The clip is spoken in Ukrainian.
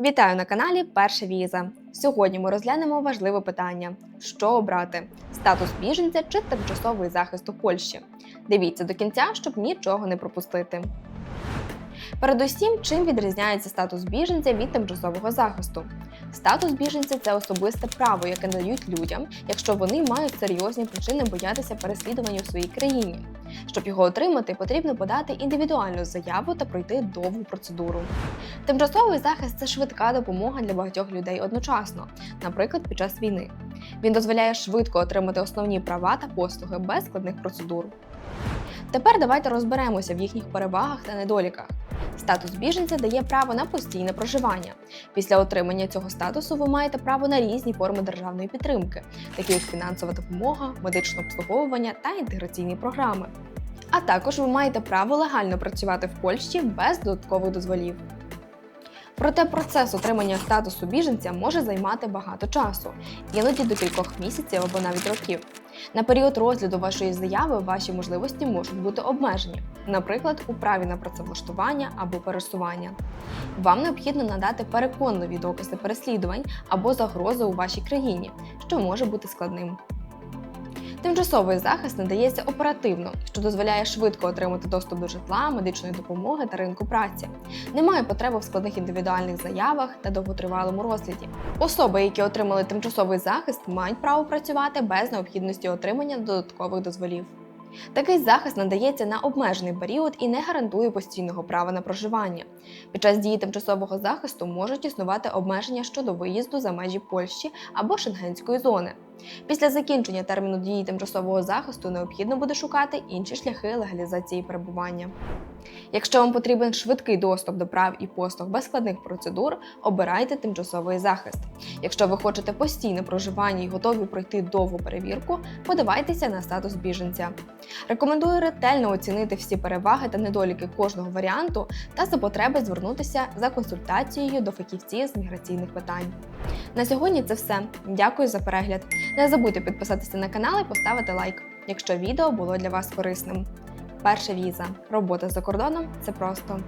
Вітаю на каналі Перша Віза. Сьогодні ми розглянемо важливе питання: що обрати: статус біженця чи тимчасовий захист у Польщі. Дивіться до кінця, щоб нічого не пропустити. Передусім, чим відрізняється статус біженця від тимчасового захисту? Статус біженця це особисте право, яке надають людям, якщо вони мають серйозні причини боятися переслідування у своїй країні. Щоб його отримати, потрібно подати індивідуальну заяву та пройти довгу процедуру. Тимчасовий захист це швидка допомога для багатьох людей одночасно, наприклад, під час війни. Він дозволяє швидко отримати основні права та послуги без складних процедур. Тепер давайте розберемося в їхніх перевагах та недоліках. Статус біженця дає право на постійне проживання. Після отримання цього статусу ви маєте право на різні форми державної підтримки, такі як фінансова допомога, медичне обслуговування та інтеграційні програми. А також ви маєте право легально працювати в Польщі без додаткових дозволів. Проте процес отримання статусу біженця може займати багато часу, іноді до кількох місяців або навіть років. На період розгляду вашої заяви ваші можливості можуть бути обмежені, наприклад, у праві на працевлаштування або пересування. Вам необхідно надати переконливі докази переслідувань або загрози у вашій країні, що може бути складним. Тимчасовий захист надається оперативно, що дозволяє швидко отримати доступ до житла, медичної допомоги та ринку праці. Немає потреби в складних індивідуальних заявах та довготривалому розгляді. Особи, які отримали тимчасовий захист, мають право працювати без необхідності отримання додаткових дозволів. Такий захист надається на обмежений період і не гарантує постійного права на проживання. Під час дії тимчасового захисту можуть існувати обмеження щодо виїзду за межі Польщі або Шенгенської зони. Після закінчення терміну дії тимчасового захисту необхідно буде шукати інші шляхи легалізації перебування. Якщо вам потрібен швидкий доступ до прав і послуг без складних процедур, обирайте тимчасовий захист. Якщо ви хочете постійне проживання і готові пройти довгу перевірку, подавайтеся на статус біженця. Рекомендую ретельно оцінити всі переваги та недоліки кожного варіанту та за потреби звернутися за консультацією до фахівців з міграційних питань. На сьогодні це все. Дякую за перегляд. Не забудьте підписатися на канал і поставити лайк, якщо відео було для вас корисним. Перша віза. Робота за кордоном це просто.